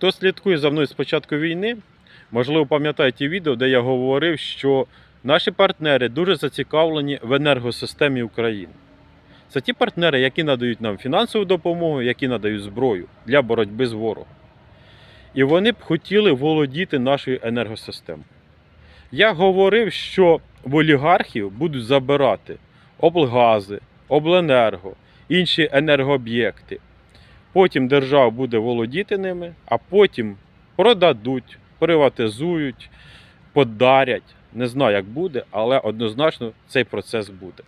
Хто слідкує за мною з початку війни, можливо, пам'ятає ті відео, де я говорив, що наші партнери дуже зацікавлені в енергосистемі України. Це ті партнери, які надають нам фінансову допомогу, які надають зброю для боротьби з ворогом. І вони б хотіли володіти нашою енергосистемою. Я говорив, що в олігархів будуть забирати облгази, обленерго, інші енергооб'єкти. Потім держава буде володіти ними, а потім продадуть, приватизують, подарять. Не знаю, як буде, але однозначно цей процес буде.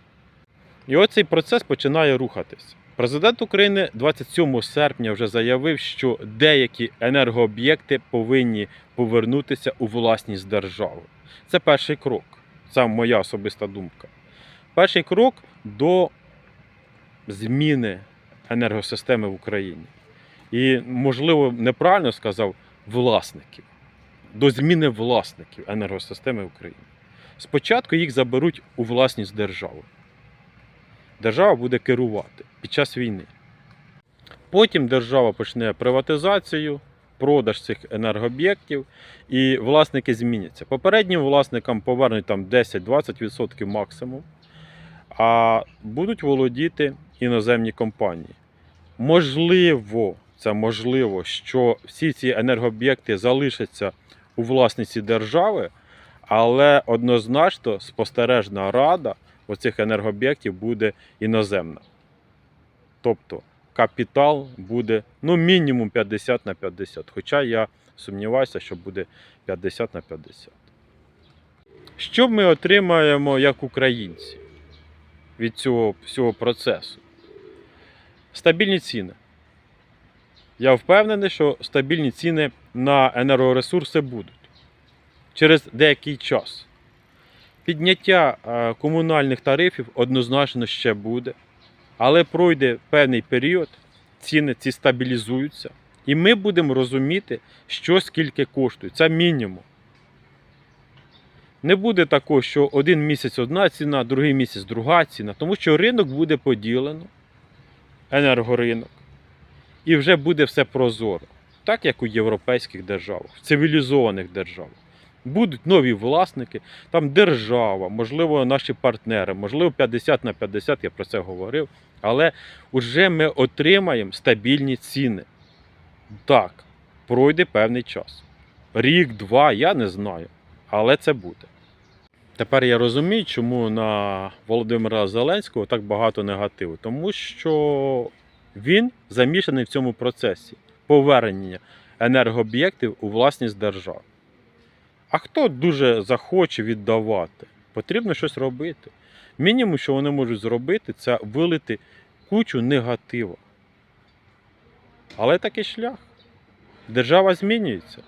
І от цей процес починає рухатись. Президент України 27 серпня вже заявив, що деякі енергооб'єкти повинні повернутися у власність держави. Це перший крок. Це моя особиста думка. Перший крок до зміни енергосистеми в Україні. І, можливо, неправильно сказав власників, до зміни власників енергосистеми України. Спочатку їх заберуть у власність держави. Держава буде керувати під час війни. Потім держава почне приватизацію, продаж цих енергооб'єктів, і власники зміняться. Попереднім власникам повернуть там 10-20% максимум, а будуть володіти іноземні компанії. Можливо, це можливо, що всі ці енергооб'єкти залишаться у власниці держави, але однозначно спостережна рада оцих енергооб'єктів буде іноземна. Тобто капітал буде ну, мінімум 50 на 50. Хоча я сумніваюся, що буде 50 на 50. Що ми отримаємо як українці від цього всього процесу? Стабільні ціни. Я впевнений, що стабільні ціни на енергоресурси будуть через деякий час. Підняття е, комунальних тарифів однозначно ще буде, але пройде певний період, ціни ці стабілізуються, і ми будемо розуміти, що скільки коштує. Це мінімум. Не буде такого, що один місяць одна ціна, другий місяць друга ціна, тому що ринок буде поділено, енергоринок, і вже буде все прозоро, так як у європейських державах, в цивілізованих державах. Будуть нові власники, там держава, можливо, наші партнери, можливо, 50 на 50, я про це говорив. Але вже ми отримаємо стабільні ціни. Так, пройде певний час. Рік, два, я не знаю. Але це буде. Тепер я розумію, чому на Володимира Зеленського так багато негативу. Тому що він замішаний в цьому процесі повернення енергооб'єктів у власність держави. А хто дуже захоче віддавати, потрібно щось робити. Мінімум, що вони можуть зробити, це вилити кучу негативу. Але такий шлях. Держава змінюється.